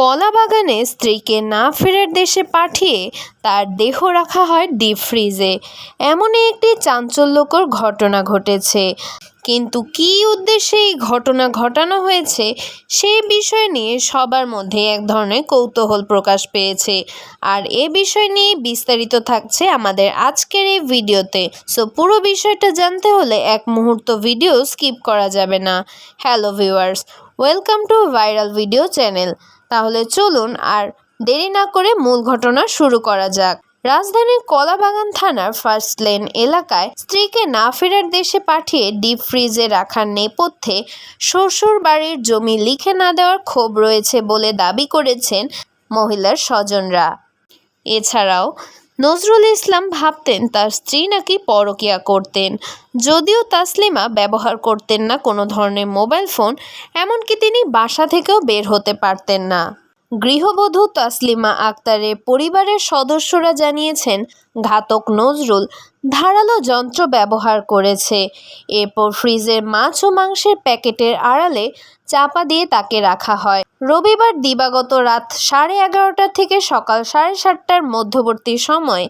কলা বাগানে স্ত্রীকে না ফেরার দেশে পাঠিয়ে তার দেহ রাখা হয় ডিপ ফ্রিজে। এমনই একটি চাঞ্চল্যকর ঘটনা ঘটেছে। কিন্তু কী উদ্দেশ্যে এই ঘটনা ঘটানো হয়েছে সেই বিষয় নিয়ে সবার মধ্যে এক ধরনের কৌতূহল প্রকাশ পেয়েছে। আর এ বিষয় নিয়ে বিস্তারিত থাকছে আমাদের আজকের এই ভিডিওতে। সো পুরো বিষয়টা জানতে হলে এক মুহূর্ত ভিডিও স্কিপ করা যাবে না। Hello viewers, welcome to viral video channel. তাহলে চলুন আর দেরি না করে মূল ঘটনা শুরু করা যাক। রাজধানীর কলাবাগান থানার ফার্স্ট লেন এলাকায় স্ত্রীকে না ফেরার দেশে পাঠিয়ে ডিপ ফ্রিজে রাখার নেপথ্যে শ্বশুর বাড়ির জমি লিখে না দেওয়ার ক্ষোভ রয়েছে বলে দাবি করেছেন মহিলার স্বজনরা। এছাড়াও নজরুল ইসলাম ভাবতেন তার স্ত্রী নাকি পরকিয়া করতেন। যদিও তাসলিমা ব্যবহার করতেন না কোনো ধরনের মোবাইল ফোন, এমনকি তিনি বাসা থেকেও বের হতে পারতেন না। গৃহবধূ তাসলিমা আক্তারের পরিবারের সদস্যরা জানিয়েছেন, ঘাতক নজরুল ধারালো যন্ত্র ব্যবহার করেছে। এরপর ফ্রিজের মাছ ও মাংসের প্যাকেটের আড়ালে চাপা দিয়ে তাকে রাখা হয়। রবিবার দিবাগত রাত সাড়ে এগারোটা থেকে সকাল সাড়ে সাতটার মধ্যবর্তী সময়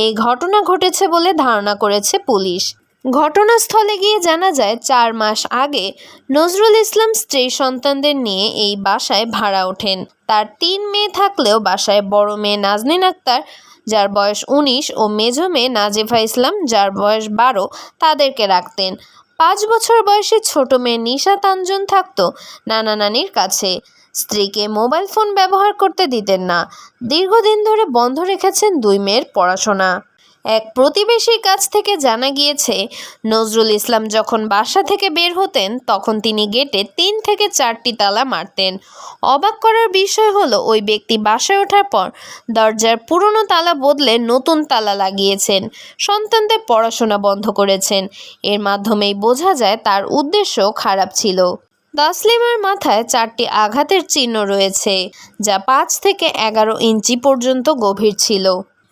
এই ঘটনা ঘটেছে বলে ধারণা করেছে পুলিশ। ঘটনাস্থলে গিয়ে জানা যায়, চার মাস আগে নজরুল ইসলাম স্ত্রী সন্তানদের নিয়ে এই বাসায় ভাড়া ওঠেন। তার তিন মেয়ে থাকলেও বাসায় বড় মেয়ে নাজনীন আক্তার, যার বয়স উনিশ, ও মেঝো মেয়ে নাজেফা ইসলাম, যার বয়স বারো, তাদেরকে রাখতেন। পাঁচ বছর বয়সী ছোট মেয়ে নিশা তাঞ্জন থাকতো নানা নানির কাছে। স্ত্রীকে মোবাইল ফোন ব্যবহার করতে দিতেন না। দীর্ঘদিন ধরে বন্ধ রেখেছেন দুই মেয়ের পড়াশোনা। এক প্রতিবেশীর কাছ থেকে জানা গিয়েছে, নজরুল ইসলাম যখন বাসা থেকে বের হতেন, তখন তিনি গেটে তিন থেকে চারটি তালা মারতেন। অবাক করার বিষয় হলো, ওই ব্যক্তি বাসায় ওঠার পর দরজার পুরনো তালা বদলে নতুন তালা লাগিয়েছেন, সন্তানদের পড়াশোনা বন্ধ করেছেন। এর মাধ্যমেই বোঝা যায়, তার উদ্দেশ্য খারাপ ছিল। তাসলিমার মাথায় চারটি আঘাতের চিহ্ন রয়েছে, যা পাঁচ থেকে এগারো ইঞ্চি পর্যন্ত গভীর ছিল।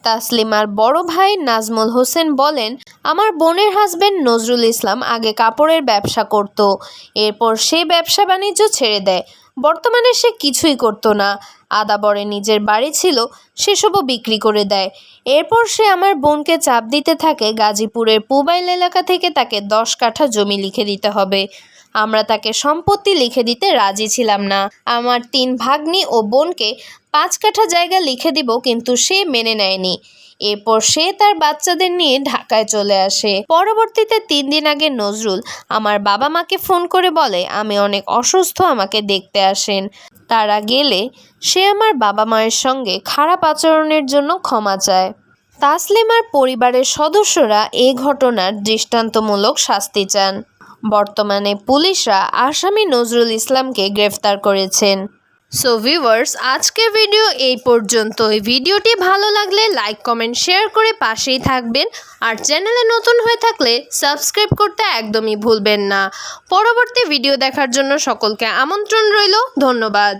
তাসলিমার বড় ভাই নাজমুল হোসেন বলেন, আমার বোনের হাজবেন্ড নজরুল ইসলাম আগে কাপড়ের ব্যবসা করত, এরপর সে ব্যবসা বাণিজ্য ছেড়ে দেয়। বর্তমানে সে কিছুই করতো না। আদাবরে নিজের বাড়ি ছিল, সেসবও বিক্রি করে দেয়। এরপর সে আমার বোনকে চাপ দিতে থাকে গাজীপুরের পুবাইল এলাকা থেকে তাকে দশ কাঠা জমি লিখে দিতে হবে। আমরা তাকে সম্পত্তি লিখে দিতে রাজি ছিলাম না। আমার তিন ভাগ্নি ও বোনকে পাঁচ কাঠা জায়গা লিখে দিব, কিন্তু সে মেনে নেয়নি। এরপর সে তার বাচ্চাদের নিয়ে ঢাকায় চলে আসে। পরবর্তীতে তিন দিন আগে নজরুল আমার বাবা মাকে ফোন করে বলে, আমি অনেক অসুস্থ, আমাকে দেখতে আসেন। তারা গেলে সে আমার বাবা মায়ের সঙ্গে খারাপ আচরণের জন্য ক্ষমা চায়। তাসলিমার পরিবারের সদস্যরা এই ঘটনার দৃষ্টান্তমূলক শাস্তি চান। বর্তমানে পুলিশরা আসামি নজরুল ইসলামকে গ্রেফতার করেছেন। সো ভিউয়ার্স আজকের ভিডিও এই পর্যন্ত এই ভিডিওটি ভালো লাগলে লাইক কমেন্ট শেয়ার করে পাশেই থাকবেন। আর চ্যানেলে নতুন হয়ে থাকলে সাবস্ক্রাইব করতে একদমই ভুলবেন না। পরবর্তী ভিডিও দেখার জন্য সকলকে আমন্ত্রণ রইল। ধন্যবাদ।